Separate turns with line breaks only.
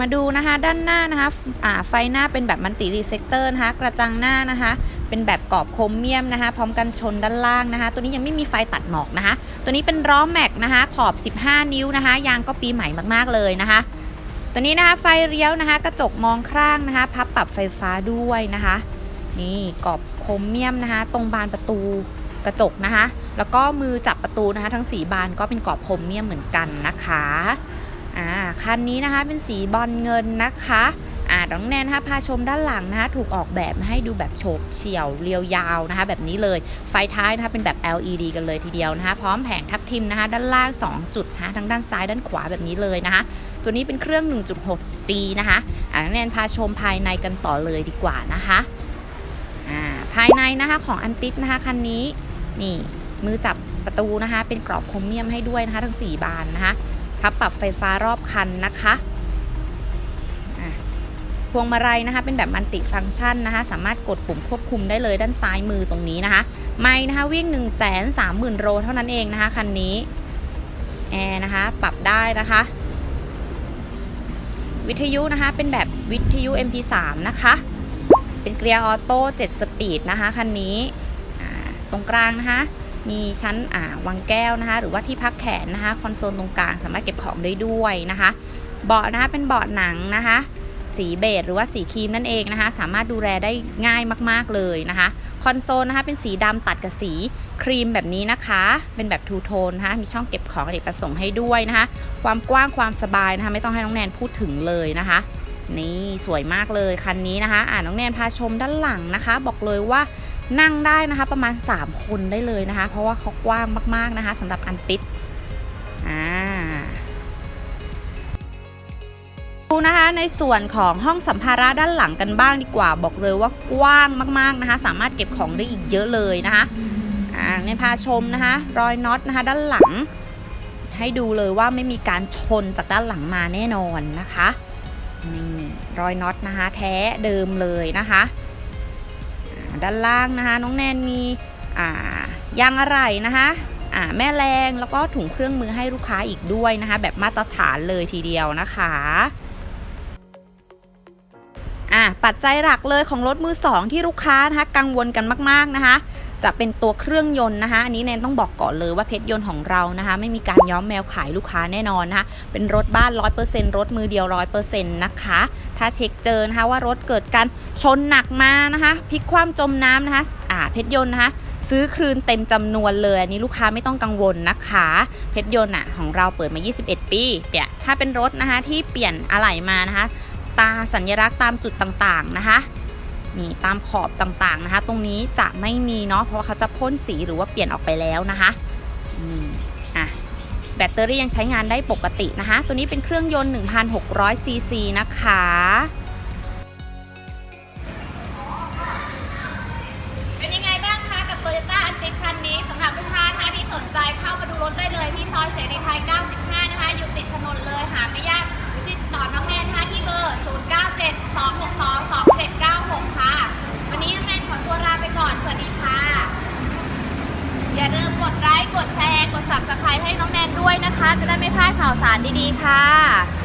มาดูนะคะด้านหน้านะคะอ่าไฟหน้าเป็นแบบมันติรีเซกเตอร์นะคะกระจังหน้านะคะ เป็นแบบกรอบโครเมียมนะคะ พร้อมกันชนด้านล่างนะคะ ตัวนี้ยังไม่มีไฟตัดหมอกนะคะ ตัวนี้เป็นล้อแม็กนะคะ ขอบ 15 นิ้วนะคะ ยางก็ปีใหม่มากๆเลยนะคะ ตัวนี้นะคะไฟเลี้ยวนะคะ กระจกมองข้างนะคะ พับปรับไฟฟ้าด้วยนะคะ นี่กรอบโครเมียมนะคะ ตรงบานประตูกระจกนะคะ แล้วก็มือจับประตูนะคะ ทั้งสีบานก็เป็นกรอบโครเมียมเหมือนกันนะคะ อ่าคันนี้นะคะเป็นสีบอลเงินนะคะอ่าน้องแนนนะคะพาชมด้านหลังนะคะถูกออกแบบให้ดูแบบโฉบเฉี่ยวเรียวยาวนะคะแบบนี้เลย ไฟท้ายนะคะเป็นแบบ LED กันเลยทีเดียวนะคะพร้อมแผงทับทิมนะคะด้านล่าง 2 จุดนะคะทั้งด้านซ้ายด้านขวาแบบนี้เลยนะคะตัวนี้เป็นเครื่อง 1.6G นะคะอ่าน้องแนนพาชมภายในกันต่อเลยดีกว่านะคะอ่าภายในนะคะของอันติสนะคะคันนี้นี่มือจับประตูนะคะเป็นกรอบโครเมียมให้ด้วยนะคะทั้ง 4 บานนะคะ พับปรับไฟฟ้ารอบคันนะคะพวงมาลัยนะคะเป็นแบบมันติฟังก์ชันนะคะ สามารถกดปุ่มควบคุมได้เลยด้านซ้ายมือตรงนี้นะคะ ไม่นะคะวิ่ง 1 3 0 0 0 0 โลเท่านั้นเองนะคะคันนี้แอร์นะคะปรับได้นะคะ วิทยุนะคะเป็นแบบวิทยุ MP3 นะคะ เป็นเกียร์ออโต้7สปีดนะคะคันนี้ตรงกลางนะคะ มีชั้นอ่าวางแก้วนะคะ หรือว่าที่พักแขนนะคะคอนโซลตรงกลางสามารถเก็บของได้ด้วยนะคะ เบาะนะคะเป็นเบาะหนังนะคะ สีเบจหรือว่าสีครีมนั่นเองนะคะ สามารถดูแลได้ง่ายมากๆเลยนะคะคอนโซลนะคะเป็นสีดำตัดกับสีครีมแบบนี้นะคะ เป็นแบบทูโทนนะคะมีช่องเก็บของอเนกประสงค์ให้ด้วยนะคะ ความกว้างความสบายนะคะ ไม่ต้องให้น้องแนนพูดถึงเลยนะคะนี่สวยมากเลยคันนี้นะคะ อ่าน้องแนนพาชมด้านหลังนะคะ บอกเลยว่า นั่งได้นะคะประมาณ 3 คนได้เลยนะคะ เพราะว่าเขากว้างมากๆนะคะสำหรับอันติดอ่าดูนะคะในส่วนของห้องสัมภาระด้านหลังกันบ้างดีกว่า บอกเลยว่ากว้างมากๆนะคะ สามารถเก็บของได้อีกเยอะเลยนะคะอ่าเนพาชมนะคะ รอยน็อตนะคะ ด้านหลัง ให้ดูเลยว่าไม่มีการชนจากด้านหลังมาแน่นอนนะคะนี่รอยน็อตนะคะ แท้เดิมเลยนะคะ ด้านล่างนะคะ น้องแนนมีอ่ายางอะไรนะคะอ่าแม่แรงแล้วก็ถุงเครื่องมือให้ลูกค้าอีกด้วยนะคะ แบบมาตรฐานเลยทีเดียวนะคะ อะปัจจัยหลักเลยของรถมือสองที่ลูกค้านะคะกังวลกันมากๆนะคะ จะเป็นตัวเครื่องยนต์นะคะ อันนี้แนนต้องบอกก่อนเลยว่าเพชรยนต์ของเรานะคะ ไม่มีการย้อมแมวขายลูกค้าแน่นอนนะคะเป็นรถบ้าน 100%รถมือเดียว 100%นะคะ ถ้าเช็คเจอนะคะว่ารถเกิดการชนหนักมานะคะพลิกคว่ำจมน้ำนะคะอ่าเพชรยนต์นะคะซื้อคืนเต็มจำนวนเลยอันนี้ลูกค้าไม่ต้องกังวลนะคะ เพชรยนต์อะของเราเปิดมา 21 ปีเปียถ้าเป็นรถนะคะที่เปลี่ยนอะไหล่มานะคะ ตาสัญลักษณ์ตามจุดต่างๆนะคะนี่ตามขอบต่างๆนะคะ ตรงนี้จะไม่มีเนาะเพราะว่าเขาจะพ่นสีหรือว่าเปลี่ยนออกไปแล้วนะคะอืมอะแบตเตอรี่ยังใช้งานได้ปกตินะคะ ตัวนี้เป็นเครื่องยนต์ 1,600 ซีซีนะคะ
เป็นยังไงบ้างคะกับ Toyota a n t i คันนี้สำหรับลูกค้านที่สนใจเข้ามาดูรถได้เลยที่ซอยเสรีไทย 95 นะคะ อยู่ติดถนนเลยหาไม่ยากหรือติดต่อน้องแนนนะคะที่เบอร์ 0972622796 ค่ะ วันนี้น้องแนนขอตัวลาไปก่อน สวัสดีค่ะ อย่าลืมก ดไลค์กดแชร์กด subscribe ให้น้องแนนด้วยนะคะ จะได้ไม่พลาดข่าวสารดีๆค่ะ